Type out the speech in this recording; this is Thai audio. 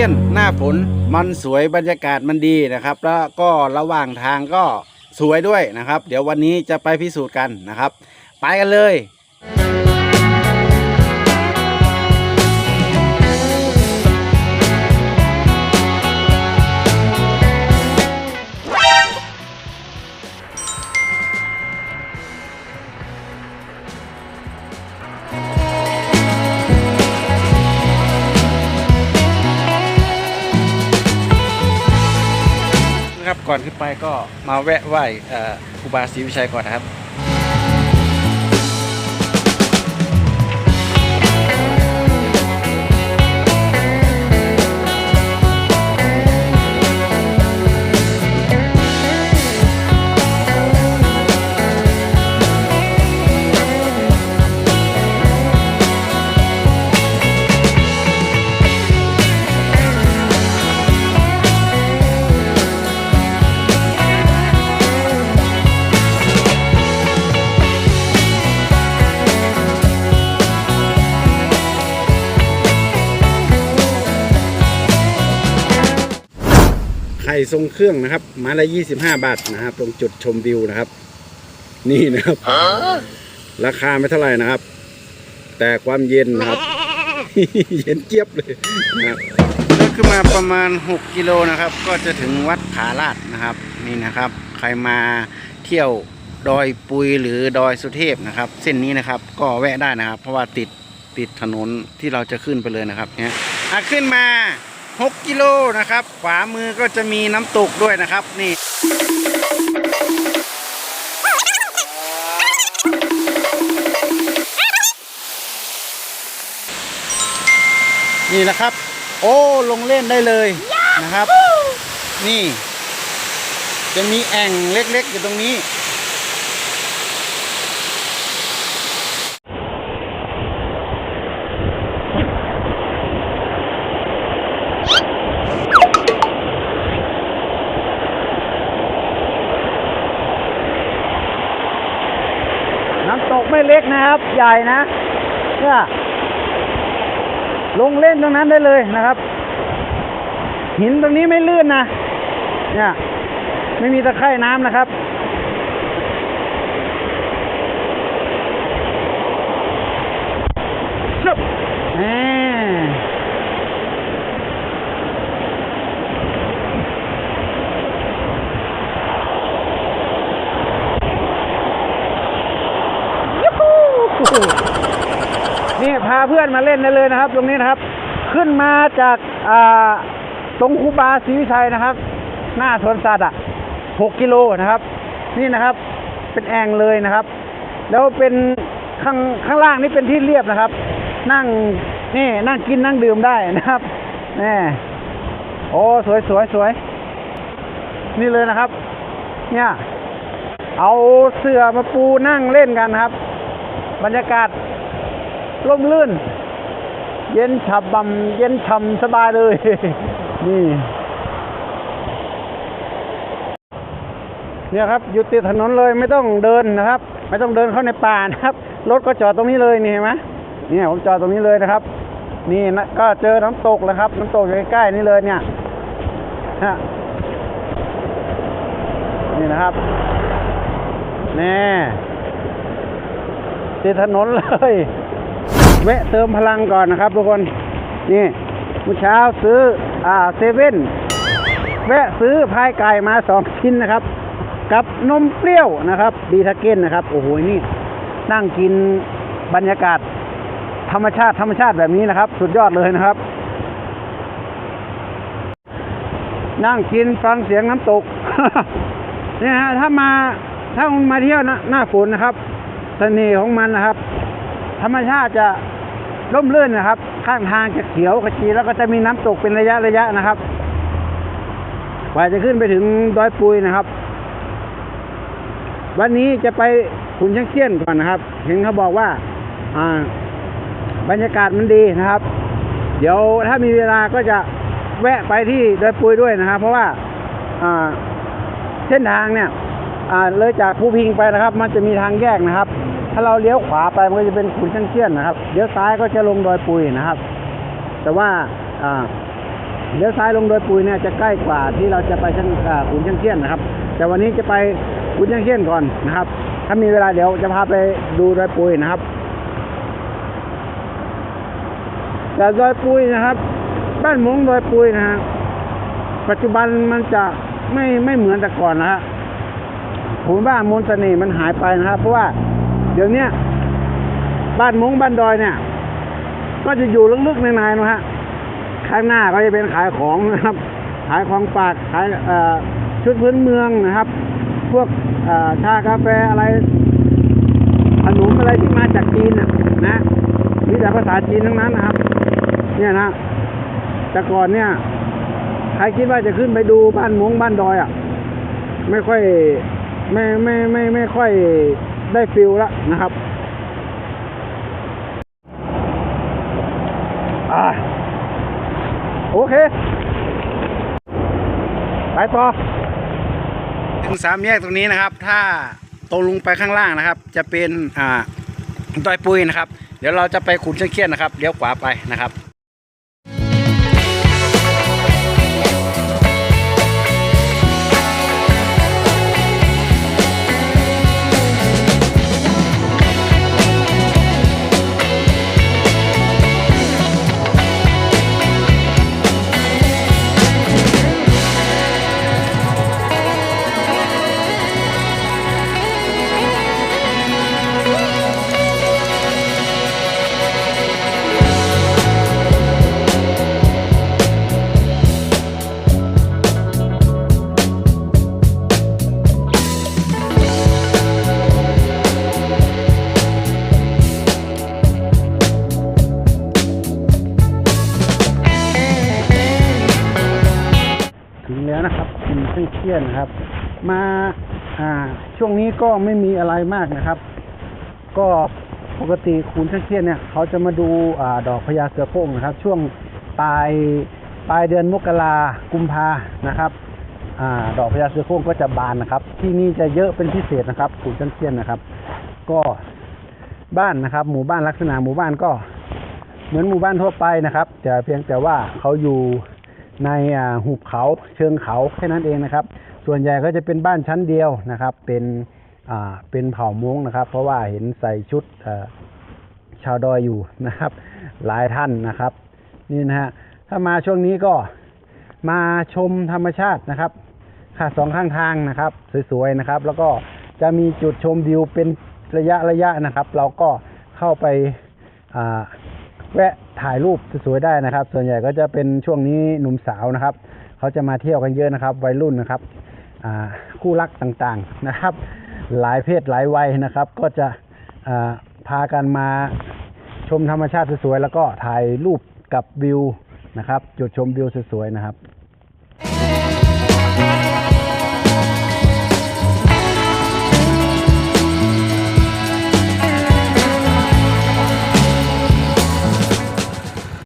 ียนหน้าฝนมันสวยบรรยากาศมันดีนะครับ แล้วก็ระหว่างทางก็สวยด้วยนะครับ เดี๋ยววันนี้จะไปพิสูจน์กันนะครับ ไปกันเลย ก่อนขึ้นไปก็มาแวะไหว้ครูบาศรีวิชัยก่อนนะครับ ข่ทรงเครื่องนะครับไมาละยี่สิบห้าบาทนะครับ ตรงจุดชมวิวนะครับ นี่นะครับ ราคาไม่เท่าไหร่นะครับ แต่ความเย็นนะครับ เย็นเจี๊ยบเลยนะครับเดินขึ้นมาประมาณ 6 กิโลนะครับ ก็จะถึงวัดผาลาดนะครับ นี่นะครับ ใครมาเที่ยวดอยปุยหรือดอยสุเทพนะครับ เส้นนี้นะครับ ก็แวะได้นะครับ เพราะว่าติดติดถนนที่เราจะขึ้นไปเลยนะครับ เนี่ยอะขึ้นมา 6กิโลนะครับ ขวามือก็จะมีน้ำตกด้วยนะครับ นี่นี่นะครับ โอ้ลงเล่นได้เลยนะครับ นี่ จะมีแอ่งเล็กๆอยู่ตรงนี้ ไม่เล็กนะครับ ใหญ่นะเนี่ยลงเล่นตรงนั้นได้เลยนะครับ หินตรงนี้ไม่ลื่นนะเนี่ยไม่มีตะไคร่น้ำนะครับชุบแหมยูฮูนี่พา เพื่อนมาเล่นได้เลยนะครับ ตรงนี้นะครับ ขึ้นมาจากอ่าตรงคูบาศรีวิชัยนะครับ หน้าสวนสัตว์อะหกกิโลนะครับ นี่นะครับ เป็นแอ่งเลยนะครับ แล้วเป็นข้างข้างล่างนี่เป็นที่เรียบนะครับ นั่งนี่นั่งกินนั่งดื่มได้นะครับนี่โอ้สวยสวยสวยนี่เลยนะครับ เนี่ย เอาเสื่อมาปูนั่งเล่นกันครับ บรรยากาศ ร่มรื่น เย็นฉ่ำบำเย็นฉ่ำสบายเลย นี่ เนี่ยครับอยู่ติดถนนเลยไม่ต้องเดินนะครับ ไม่ต้องเดินเข้าในป่านะครับ รถก็จอดตรงนี้เลยนี่เห็นไหมเนี่ยผมจอดตรงนี้เลยนะครับ นี่นะก็เจอน้ำตกแล้วครับ น้ำตกอยู่ใกล้ๆนี่เลยเนี่ยฮะนี่นะครับแน่ติดถนนเลย แวะเติมพลังก่อนนะครับทุกคน นี่เมื่อเช้าซื้อ อ่าเซเว่นแวะซื้อพายไก่มาสองชิ้นนะครับ กับนมเปรี้ยวนะครับดีทาเก้นนะครับ โอ้โหนี่ นั่งกินบรรยากาศ ธรรมชาติธรรมชาติแบบนี้นะครับ สุดยอดเลยนะครับ นั่งกินฟังเสียงน้ำตกเนี่ยฮะถ้ามาถ้าคุณมาเที่ยวน้าหน้าฝนนะครับเสน่ห์ของมันนะครับ ธรรมชาติจะร่มรื่นนะครับ ข้างทางจะเขียวขจีแล้วก็จะมีน้ำตกเป็นระยะระยะนะครับกว่าจะขึ้นไปถึงดอยปุยนะครับ วันนี้จะไปขุนช่างเขี้ยนก่อนนะครับ เห็นเขาบอกว่า อ่า บรรยากาศมันดีนะครับ เดี๋ยวถ้ามีเวลาก็จะแวะไปที่ดอยปุยด้วยนะครับ เพราะว่า อ่า เส้นทางเนี่ย อ่าเลยจากภูพิงไปนะครับ มันจะมีทางแยกนะครับ ถ้าเราเลี้ยวขวาไปมันก็จะเป็นขุนช่างเขี้ยนนะครับ เลี้ยวซ้ายก็จะลงดอยปุยนะครับ แต่ว่าเลี้ยวซ้ายลงโดอยปุยเนี่ยจะใกล้กว่าที่เราจะไปช่างขุนช่างเขี้ยนนะครับ แต่วันนี้จะไปขุนช่างเขี้ยนก่อนนะครับ ถ้ามีเวลาเดี๋ยวจะพาไปดูโดอยปุยนะครับแต่โดอยปุยนะครับ บ้านมงโดอยปุยนะฮะปัจจุบันมันจะไม่ไม่เหมือนแต่ก่อนนะฮะผมว่ามนต์เสน่ห์มันหายไปนะครับ เพราะว่า เดี๋ยวเนี้ยบ้านมงบ้านดอยเนี่ย ก็จะอยู่ลึกๆในในๆนะฮะข้างหน้าก็จะเป็นขายของนะครับ ขายของฝากขายชุดพื้นเมืองนะครับ พวกชากาแฟอะไรขนมอะไรที่มาจากจีนนะนะมีแต่ภาษาจีนทั้งนั้นนะครับ เนี่ยนะแต่ก่อนเนี่ยใครคิดว่าจะขึ้นไปดูบ้านมงบ้านดอยอะ ไม่ค่อยไม่ไม่ไม่ไม่ค่อย ได้ฟิลละนะครับอ่าโอเค ไปต่อถึงสามแยกตรงนี้นะครับ ถ้าตรงลงไปข้างล่างนะครับ จะเป็นอ่าดอยปุยนะครับ เดี๋ยวเราจะไปขุนเชือกเคียนนะครับเลี้ยวขวาไปนะครับ ชียนนะครับ มาอ่าช่วงนี้ก็ไม่มีอะไรมากนะครับ ก็ปกติคุณเครื่องเคียนเนี่ยเขาจะมาดูอ่าดอกพญาเสือโคร่งนะครับ ช่วงปลายปลายเดือนมกรากุมภานะครับอ่าดอกพญาเสือโคร่งก็จะบานนะครับ ที่นี่จะเยอะเป็นพิเศษนะครับคุณเครื่องเคียนนะครับ ก็บ้านนะครับ หมู่บ้านลักษณะหมู่บ้านก็เหมือนหมู่บ้านทั่วไปนะครับ แต่เพียงแต่ว่าเขาอยู่ในหุบเขาเชิงเขาแค่นั้นเองนะครับ ส่วนใหญ่ก็จะเป็นบ้านชั้นเดียวนะครับ เป็นอ่าเป็นเผ่ามงนะครับ เพราะว่าเห็นใส่ชุดชาวดอยอยู่นะครับ หลายท่านนะครับนี่นะฮะถ้ามาช่วงนี้ก็มาชมธรรมชาตินะครับ ค่ะสองข้างทางนะครับ สวยๆนะครับ แล้วก็จะมีจุดชมวิวเป็นระยะระยะนะครับ เราก็เข้าไปแวะถ่ายรูปสวยๆได้นะครับ ส่วนใหญ่ก็จะเป็นช่วงนี้หนุ่มสาวนะครับ เขาจะมาเที่ยวกันเยอะนะครับ วัยรุ่นนะครับ คู่รักต่างๆนะครับ หลายเพศหลายวัยนะครับ ก็จะพากันมาชมธรรมชาติสวยๆแล้วก็ถ่ายรูปกับวิวนะครับ จุดชมวิวสวยๆนะครับ